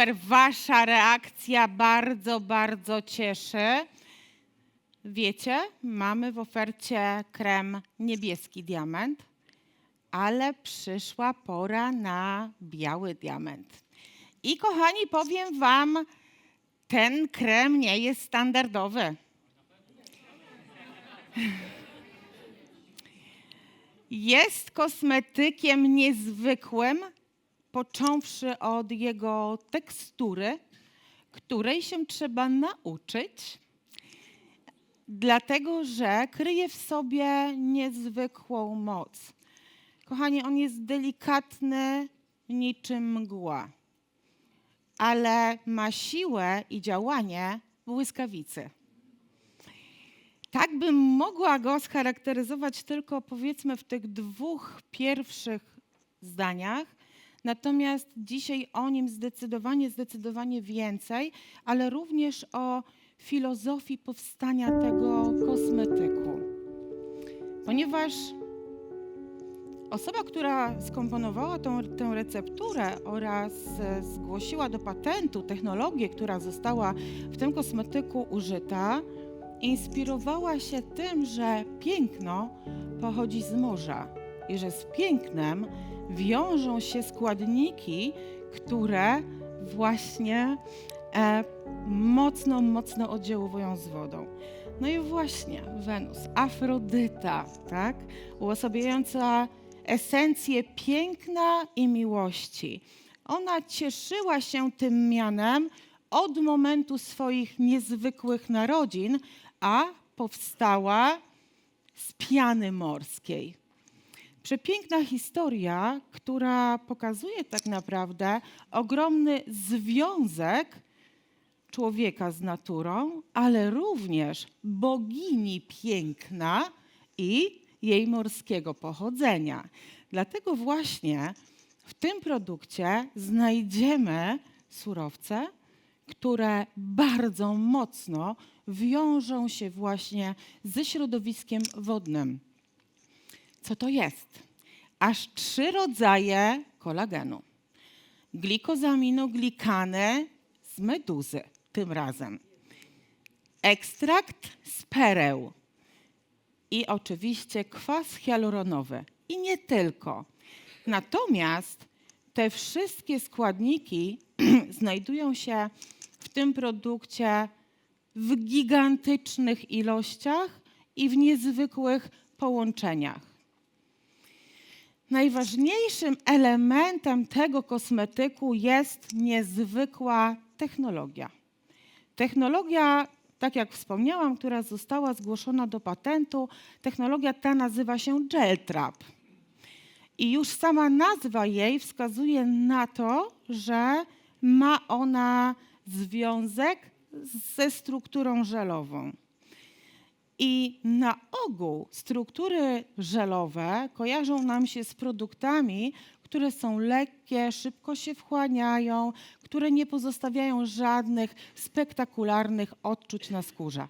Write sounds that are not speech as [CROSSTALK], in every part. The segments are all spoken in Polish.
Super, wasza reakcja bardzo, bardzo cieszy. Wiecie, mamy w ofercie krem niebieski diament, ale przyszła pora na biały diament. I kochani, powiem wam, ten krem nie jest standardowy. Jest kosmetykiem niezwykłym, począwszy od jego tekstury, której się trzeba nauczyć, dlatego że kryje w sobie niezwykłą moc. Kochani, on jest delikatny niczym mgła, ale ma siłę i działanie błyskawicy. Tak bym mogła go scharakteryzować tylko powiedzmy w tych dwóch pierwszych zdaniach. Natomiast dzisiaj o nim zdecydowanie, zdecydowanie więcej, ale również o filozofii powstania tego kosmetyku. Ponieważ osoba, która skomponowała tą, tę recepturę oraz e, zgłosiła do patentu technologię, która została w tym kosmetyku użyta, inspirowała się tym, że piękno pochodzi z morza i że z pięknem wiążą się składniki, które właśnie e, mocno, mocno oddziałują z wodą. No i właśnie Wenus, Afrodyta, tak? Uosabiająca esencję piękna i miłości. Ona cieszyła się tym mianem od momentu swoich niezwykłych narodzin, a powstała z piany morskiej. Przepiękna historia, która pokazuje tak naprawdę ogromny związek człowieka z naturą, ale również bogini piękna i jej morskiego pochodzenia. Dlatego właśnie w tym produkcie znajdziemy surowce, które bardzo mocno wiążą się właśnie ze środowiskiem wodnym. Co to jest? Aż trzy rodzaje kolagenu. Glikozaminoglikany z meduzy tym razem. Ekstrakt z pereł. I oczywiście kwas hialuronowy. I nie tylko. Natomiast te wszystkie składniki [CLEARS THROAT] znajdują się w tym produkcie w gigantycznych ilościach i w niezwykłych połączeniach. Najważniejszym elementem tego kosmetyku jest niezwykła technologia. Technologia, tak jak wspomniałam, która została zgłoszona do patentu, technologia ta nazywa się Gel Trap. I już sama nazwa jej wskazuje na to, że ma ona związek ze strukturą żelową. I na ogół struktury żelowe kojarzą nam się z produktami, które są lekkie, szybko się wchłaniają, które nie pozostawiają żadnych spektakularnych odczuć na skórze.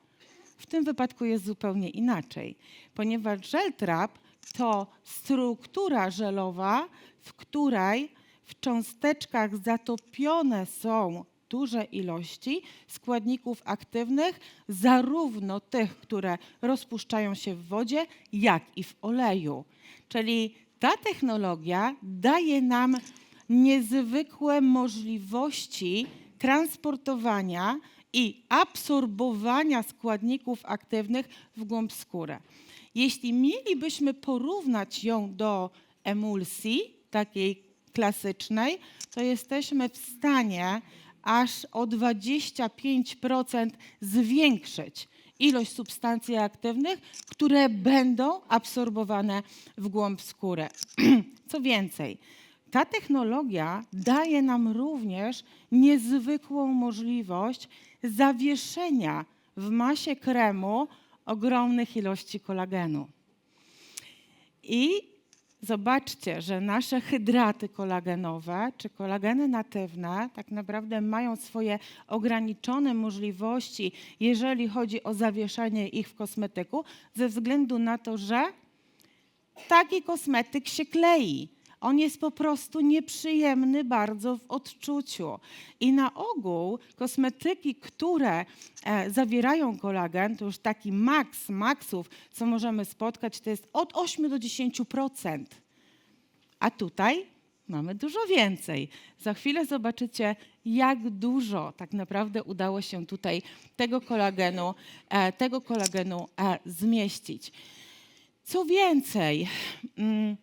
W tym wypadku jest zupełnie inaczej, ponieważ żel trap to struktura żelowa, w której w cząsteczkach zatopione są duże ilości składników aktywnych, zarówno tych, które rozpuszczają się w wodzie, jak i w oleju. Czyli ta technologia daje nam niezwykłe możliwości transportowania i absorbowania składników aktywnych w głąb skóry. Jeśli mielibyśmy porównać ją do emulsji, takiej klasycznej, to jesteśmy w stanie aż o 25% zwiększyć ilość substancji aktywnych, które będą absorbowane w głąb skóry. [CLEARS THROAT] Co więcej, ta technologia daje nam również niezwykłą możliwość zawieszenia w masie kremu ogromnych ilości kolagenu. I Zobaczcie, że nasze hydraty kolagenowe czy kolageny natywne tak naprawdę mają swoje ograniczone możliwości, jeżeli chodzi o zawieszenie ich w kosmetyku, ze względu na to, że taki kosmetyk się klei. On jest po prostu nieprzyjemny bardzo w odczuciu. I na ogół kosmetyki, które e, zawierają kolagen, to już taki maks maksów, co możemy spotkać, to jest od 8 do 10%. A tutaj mamy dużo więcej. Za chwilę zobaczycie, jak dużo tak naprawdę udało się tutaj tego kolagenu, e, tego kolagenu e, zmieścić. Co więcej, mm,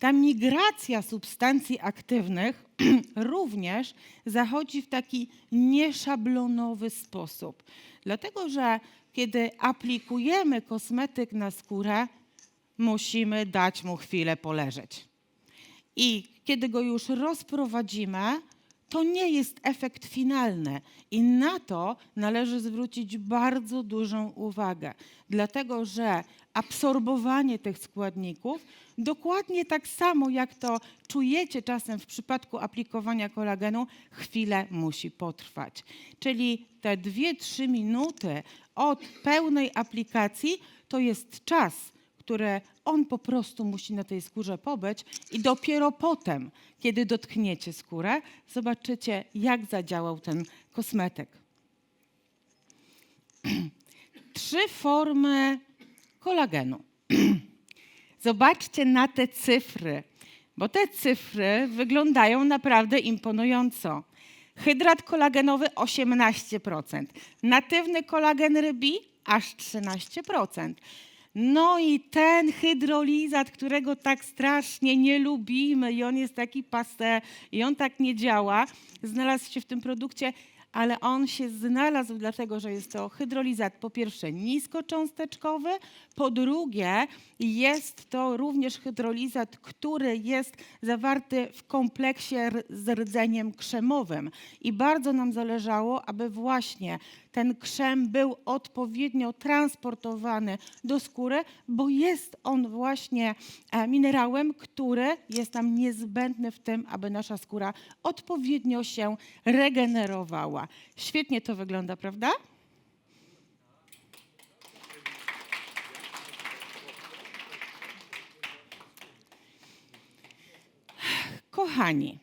ta migracja substancji aktywnych [CLEARS THROAT] również zachodzi w taki nieszablonowy sposób. Dlatego, że kiedy aplikujemy kosmetyk na skórę, musimy dać mu chwilę poleżeć. I kiedy go już rozprowadzimy, to nie jest efekt finalny. I na to należy zwrócić bardzo dużą uwagę, dlatego że absorbowanie tych składników, dokładnie tak samo jak to czujecie czasem w przypadku aplikowania kolagenu, chwilę musi potrwać. Czyli te 2-3 minuty od pełnej aplikacji to jest czas, które on po prostu musi na tej skórze pobyć i dopiero potem, kiedy dotkniecie skórę, zobaczycie, jak zadziałał ten kosmetyk. [CLEARS THROAT] Trzy formy kolagenu. [CLEARS THROAT] Zobaczcie na te cyfry, bo te cyfry wyglądają naprawdę imponująco. Hydrat kolagenowy 18%, natywny kolagen rybi aż 13%. No i ten hydrolizat, którego tak strasznie nie lubimy i on jest taki paste i on tak nie działa, znalazł się w tym produkcie, ale on się znalazł dlatego, że jest to hydrolizat po pierwsze niskocząsteczkowy, po drugie jest to również hydrolizat, który jest zawarty w kompleksie z rdzeniem krzemowym. I bardzo nam zależało, aby właśnie ten krzem był odpowiednio transportowany do skóry, bo jest on właśnie e, minerałem, który jest nam niezbędny w tym, aby nasza skóra odpowiednio się regenerowała. Świetnie to wygląda, prawda? Kochani,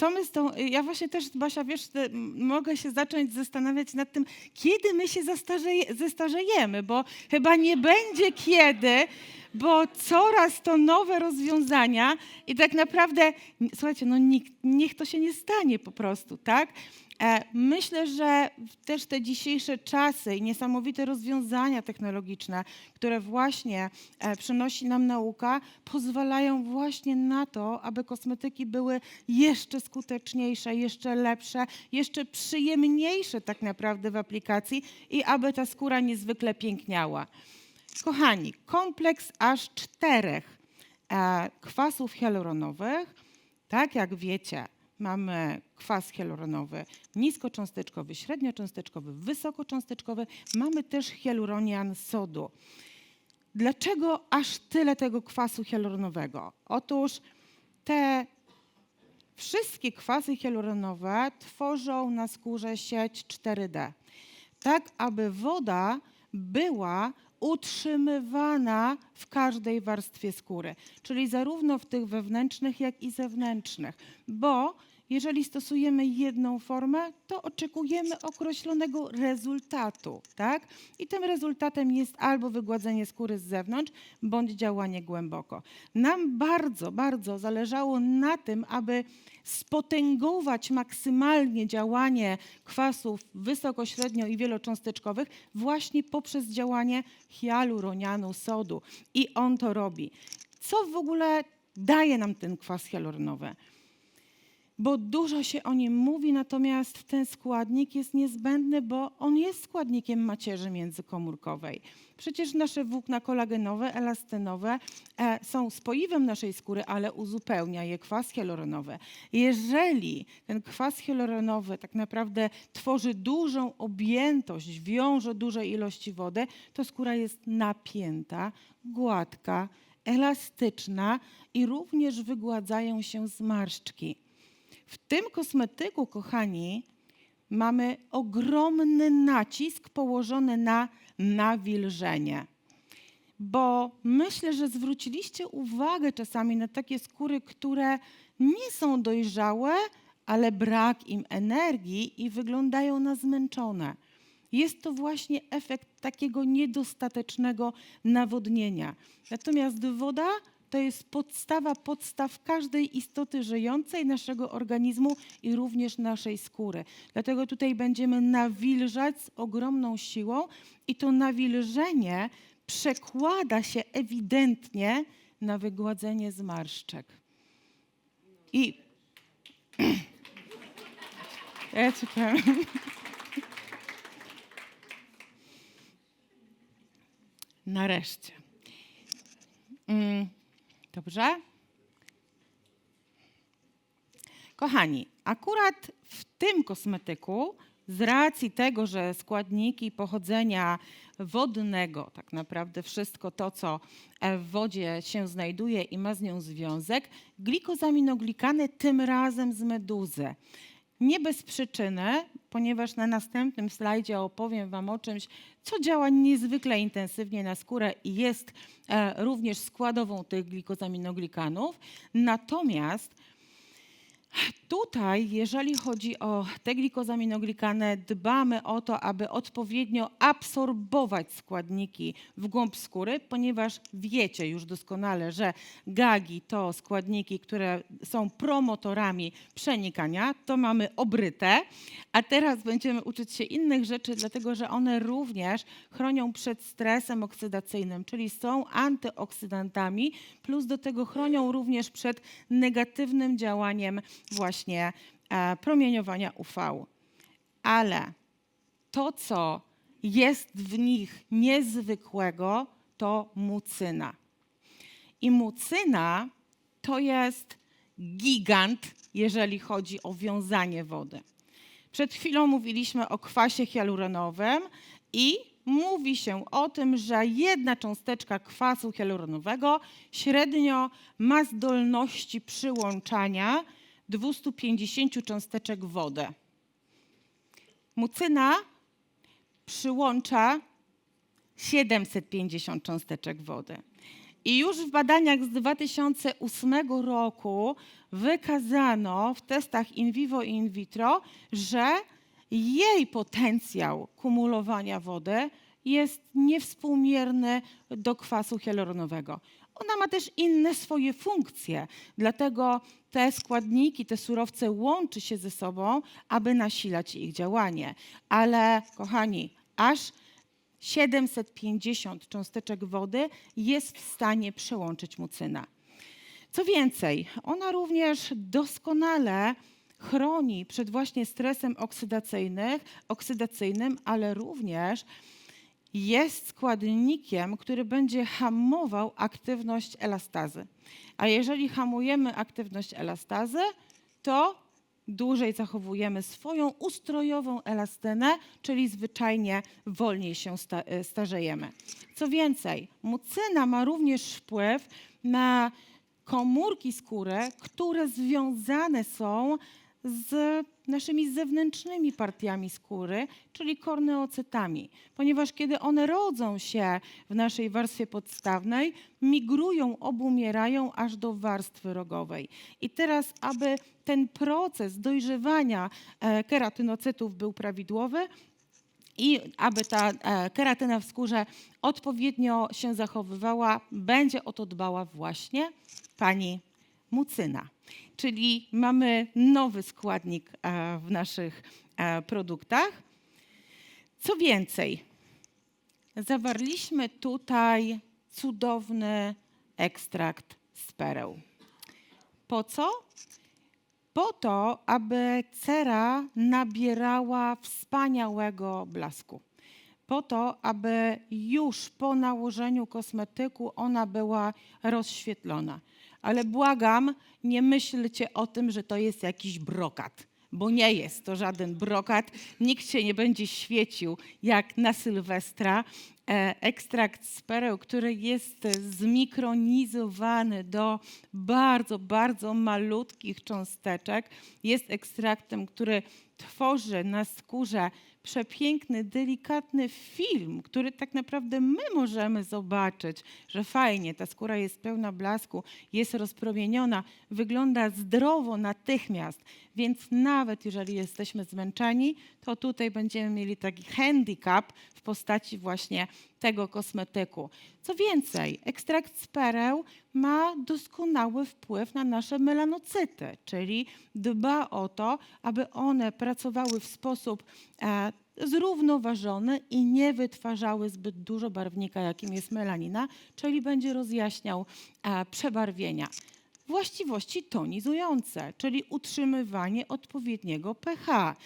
co my z tą. Ja właśnie też, Basia, wiesz, mogę się zacząć zastanawiać nad tym, kiedy my się zestarzeje, zestarzejemy, bo chyba nie będzie kiedy, bo coraz to nowe rozwiązania i tak naprawdę, słuchajcie, no niech, niech to się nie stanie po prostu, tak? E, myślę, że też te dzisiejsze czasy i niesamowite rozwiązania technologiczne, które właśnie e, przynosi nam nauka, pozwalają właśnie na to, aby kosmetyki były jeszcze skuteczniejsze, jeszcze lepsze, jeszcze przyjemniejsze tak naprawdę w aplikacji i aby ta skóra niezwykle piękniała. Kochani, kompleks aż czterech e, kwasów hialuronowych, tak jak wiecie, mamy kwas hialuronowy niskocząsteczkowy, średniocząsteczkowy, wysokocząsteczkowy. Mamy też hialuronian sodu. Dlaczego aż tyle tego kwasu hialuronowego? Otóż te wszystkie kwasy hialuronowe tworzą na skórze sieć 4D, tak aby woda była utrzymywana w każdej warstwie skóry, czyli zarówno w tych wewnętrznych, jak i zewnętrznych, bo jeżeli stosujemy jedną formę, to oczekujemy określonego rezultatu, tak? I tym rezultatem jest albo wygładzenie skóry z zewnątrz, bądź działanie głęboko. Nam bardzo, bardzo zależało na tym, aby spotęgować maksymalnie działanie kwasów wysoko, średnio i wielocząsteczkowych właśnie poprzez działanie hialuronianu sodu. I on to robi. Co w ogóle daje nam ten kwas hialuronowy? Bo dużo się o nim mówi, natomiast ten składnik jest niezbędny, bo on jest składnikiem macierzy międzykomórkowej. Przecież nasze włókna kolagenowe, elastynowe e, są spoiwem naszej skóry, ale uzupełnia je kwas hialuronowy. Jeżeli ten kwas hialuronowy tak naprawdę tworzy dużą objętość, wiąże duże ilości wody, to skóra jest napięta, gładka, elastyczna i również wygładzają się zmarszczki. W tym kosmetyku, kochani, mamy ogromny nacisk położony na nawilżenie. bo myślę, że zwróciliście uwagę czasami na takie skóry, które nie są dojrzałe, ale brak im energii i wyglądają na zmęczone. Jest to właśnie efekt takiego niedostatecznego nawodnienia. Natomiast woda to jest podstawa podstaw każdej istoty żyjącej naszego organizmu i również naszej skóry. Dlatego tutaj będziemy nawilżać z ogromną siłą i to nawilżenie przekłada się ewidentnie na wygładzenie zmarszczek. I [CLEARS THROAT] ja. Nareszcie. Mm, Dobrze? Kochani, akurat w tym kosmetyku, z racji tego, że składniki pochodzenia wodnego, tak naprawdę wszystko to, co w wodzie się znajduje i ma z nią związek, glikozaminoglikany tym razem z meduzy. Nie bez przyczyny, ponieważ na następnym slajdzie opowiem Wam o czymś, co działa niezwykle intensywnie na skórę i jest e, również składową tych glikozaminoglikanów. Natomiast Tutaj, jeżeli chodzi o te glikozaminoglikany, dbamy o to, aby odpowiednio absorbować składniki w głąb skóry, ponieważ wiecie już doskonale, że gagi to składniki, które są promotorami przenikania, to mamy obryte, a teraz będziemy uczyć się innych rzeczy, dlatego że one również chronią przed stresem oksydacyjnym, czyli są antyoksydantami, plus do tego chronią również przed negatywnym działaniem właśnie e, promieniowania UV. Ale to, co jest w nich niezwykłego, to mucyna. I mucyna to jest gigant, jeżeli chodzi o wiązanie wody. Przed chwilą mówiliśmy o kwasie hialuronowym i mówi się o tym, że jedna cząsteczka kwasu hialuronowego średnio ma zdolności przyłączania 250 cząsteczek wody. Mucyna przyłącza 750 cząsteczek wody. I już w badaniach z 2008 roku wykazano w testach in vivo i in vitro, że jej potencjał kumulowania wody jest niewspółmierny do kwasu hialuronowego. Ona ma też inne swoje funkcje, dlatego te składniki, te surowce łączy się ze sobą, aby nasilać ich działanie. Ale kochani, aż 750 cząsteczek wody jest w stanie przełączyć mucyna. Co więcej, ona również doskonale chroni przed właśnie stresem oksydacyjnym, oksydacyjnym ale również jest składnikiem, który będzie hamował aktywność elastazy. A jeżeli hamujemy aktywność elastazy, to dłużej zachowujemy swoją ustrojową elastynę, czyli zwyczajnie wolniej się e, starzejemy. Co więcej, mucyna ma również wpływ na komórki skóry, które związane są z naszymi zewnętrznymi partiami skóry, czyli korneocytami, ponieważ kiedy one rodzą się w naszej warstwie podstawnej, migrują, obumierają aż do warstwy rogowej. I teraz, aby ten proces dojrzewania e, keratynocytów był prawidłowy, i aby ta e, keratyna w skórze odpowiednio się zachowywała, będzie o to dbała właśnie pani mucyna. Czyli mamy nowy składnik e, w naszych e, produktach. Co więcej, zawarliśmy tutaj cudowny ekstrakt z pereł. Po co? Po to, aby cera nabierała wspaniałego blasku. Po to, aby już po nałożeniu kosmetyku ona była rozświetlona. Ale błagam, nie myślcie o tym, że to jest jakiś brokat, bo nie jest to żaden brokat. Nikt się nie będzie świecił jak na Sylwestra e, ekstrakt z pereł, który jest zmikronizowany do bardzo, bardzo malutkich cząsteczek. Jest ekstraktem, który tworzy na skórze przepiękny, delikatny film, który tak naprawdę my możemy zobaczyć, że fajnie, ta skóra jest pełna blasku, jest rozpromieniona, wygląda zdrowo natychmiast. Więc nawet jeżeli jesteśmy zmęczeni, to tutaj będziemy mieli taki handicap w postaci właśnie tego kosmetyku. Co więcej, ekstrakt z pereł ma doskonały wpływ na nasze melanocyty, czyli dba o to, aby one pracowały w sposób e, zrównoważony i nie wytwarzały zbyt dużo barwnika, jakim jest melanina, czyli będzie rozjaśniał e, przebarwienia. Właściwości tonizujące, czyli utrzymywanie odpowiedniego pH.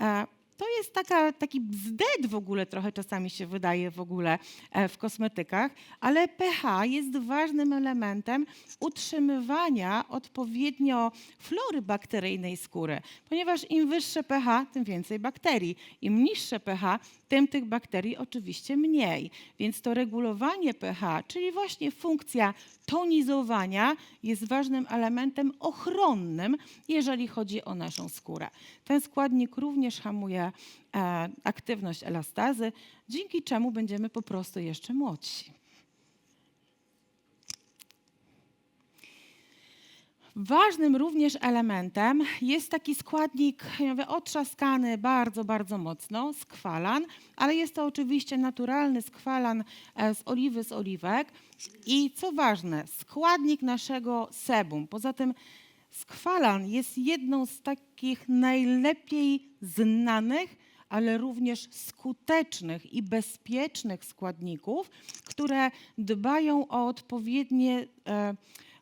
E, to jest taka, taki bzdet w ogóle, trochę czasami się wydaje w ogóle e, w kosmetykach, ale pH jest ważnym elementem utrzymywania odpowiednio flory bakteryjnej skóry, ponieważ im wyższe pH, tym więcej bakterii. Im niższe pH, tym tych bakterii oczywiście mniej. Więc to regulowanie pH, czyli właśnie funkcja tonizowania jest ważnym elementem ochronnym, jeżeli chodzi o naszą skórę. Ten składnik również hamuje e, aktywność elastazy, dzięki czemu będziemy po prostu jeszcze młodsi. Ważnym również elementem jest taki składnik ja mówię, otrzaskany bardzo, bardzo mocno, skwalan, ale jest to oczywiście naturalny skwalan e, z oliwy z oliwek. I co ważne, składnik naszego sebum. Poza tym skwalan jest jedną z takich najlepiej znanych, ale również skutecznych i bezpiecznych składników, które dbają o odpowiednie. E,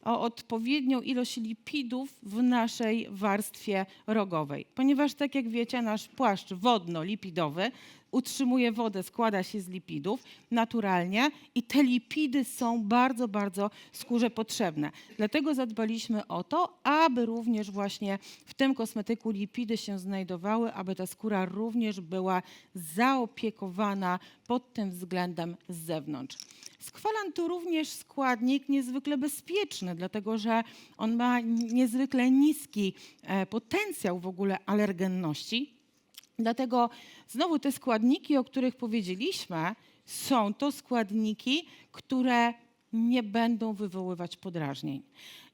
o odpowiednią ilość lipidów w naszej warstwie rogowej. Ponieważ, tak jak wiecie, nasz płaszcz wodno-lipidowy utrzymuje wodę, składa się z lipidów naturalnie i te lipidy są bardzo, bardzo skórze potrzebne. Dlatego zadbaliśmy o to, aby również właśnie w tym kosmetyku lipidy się znajdowały, aby ta skóra również była zaopiekowana pod tym względem z zewnątrz. Skwalan to również składnik niezwykle bezpieczny, dlatego że on ma niezwykle niski e, potencjał w ogóle alergenności. Dlatego znowu te składniki, o których powiedzieliśmy, są to składniki, które nie będą wywoływać podrażnień.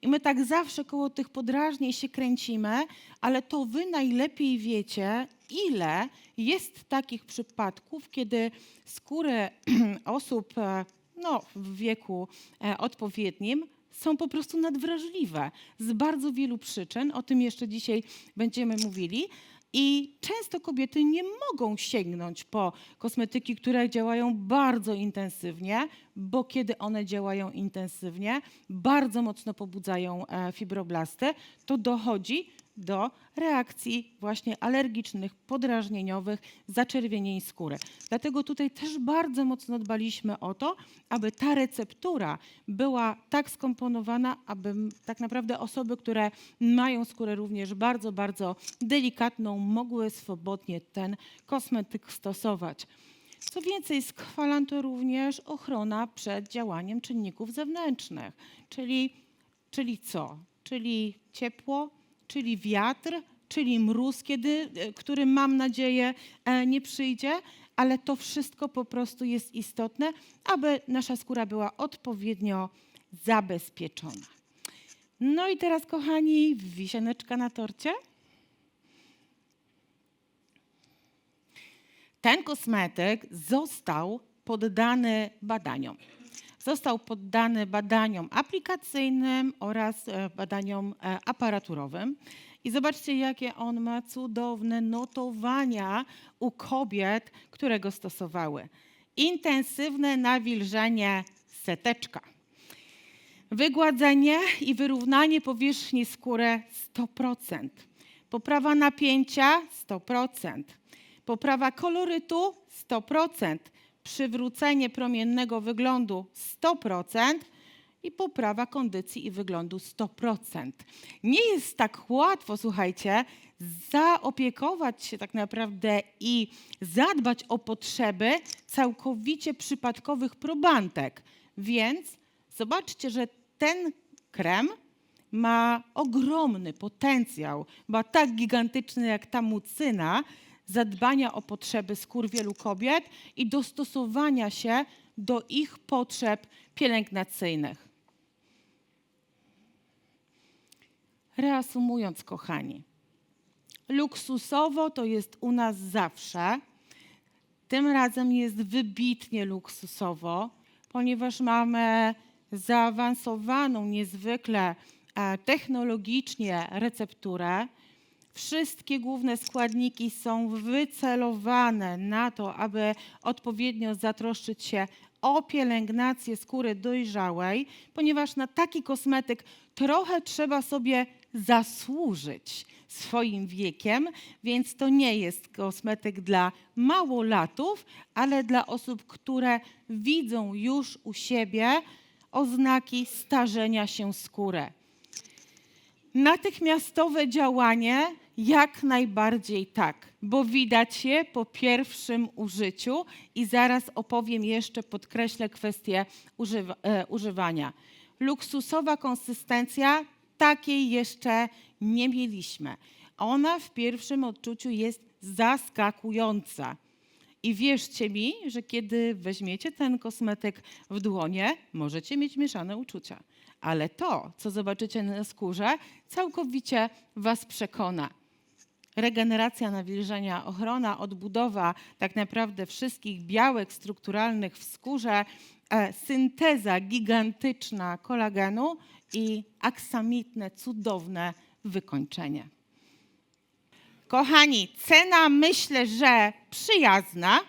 I my tak zawsze koło tych podrażnień się kręcimy, ale to wy najlepiej wiecie, ile jest takich przypadków, kiedy skóry [CLEARS THROAT] osób e, no, w wieku e, odpowiednim są po prostu nadwrażliwe z bardzo wielu przyczyn. O tym jeszcze dzisiaj będziemy mówili. I często kobiety nie mogą sięgnąć po kosmetyki, które działają bardzo intensywnie, bo kiedy one działają intensywnie, bardzo mocno pobudzają e, fibroblasty, to dochodzi do reakcji właśnie alergicznych, podrażnieniowych, zaczerwienień skóry. Dlatego tutaj też bardzo mocno dbaliśmy o to, aby ta receptura była tak skomponowana, aby tak naprawdę osoby, które mają skórę również bardzo, bardzo delikatną, mogły swobodnie ten kosmetyk stosować. Co więcej, skwalan to również ochrona przed działaniem czynników zewnętrznych, czyli, czyli co? Czyli ciepło, czyli wiatr, czyli mróz, kiedy, e, który mam nadzieję e, nie przyjdzie, ale to wszystko po prostu jest istotne, aby nasza skóra była odpowiednio zabezpieczona. No i teraz, kochani, wisieneczka na torcie. Ten kosmetyk został poddany badaniom. Został poddany badaniom aplikacyjnym oraz e, badaniom e, aparaturowym. I zobaczcie, jakie on ma cudowne notowania u kobiet, które go stosowały. Intensywne nawilżenie seteczka. Wygładzenie i wyrównanie powierzchni skóry 100%. Poprawa napięcia 100%. Poprawa kolorytu 100% przywrócenie promiennego wyglądu 100% i poprawa kondycji i wyglądu 100%. Nie jest tak łatwo, słuchajcie, zaopiekować się tak naprawdę i zadbać o potrzeby całkowicie przypadkowych probantek. Więc zobaczcie, że ten krem ma ogromny potencjał, ma tak gigantyczny jak ta mucyna, zadbania o potrzeby skór wielu kobiet i dostosowania się do ich potrzeb pielęgnacyjnych. Reasumując, kochani, luksusowo to jest u nas zawsze. Tym razem jest wybitnie luksusowo, ponieważ mamy zaawansowaną niezwykle e, technologicznie recepturę. Wszystkie główne składniki są wycelowane na to, aby odpowiednio zatroszczyć się o pielęgnację skóry dojrzałej, ponieważ na taki kosmetyk trochę trzeba sobie zasłużyć swoim wiekiem, więc to nie jest kosmetyk dla małolatów, ale dla osób, które widzą już u siebie oznaki starzenia się skóry. Natychmiastowe działanie jak najbardziej tak, bo widać je po pierwszym użyciu i zaraz opowiem jeszcze, podkreślę kwestię używa, e, używania. Luksusowa konsystencja takiej jeszcze nie mieliśmy. Ona w pierwszym odczuciu jest zaskakująca. I wierzcie mi, że kiedy weźmiecie ten kosmetyk w dłonie, możecie mieć mieszane uczucia. Ale to, co zobaczycie na skórze, całkowicie Was przekona. Regeneracja nawilżenia, ochrona, odbudowa tak naprawdę wszystkich białek strukturalnych w skórze, e, synteza gigantyczna kolagenu i aksamitne, cudowne wykończenie. Kochani, cena myślę, że przyjazna,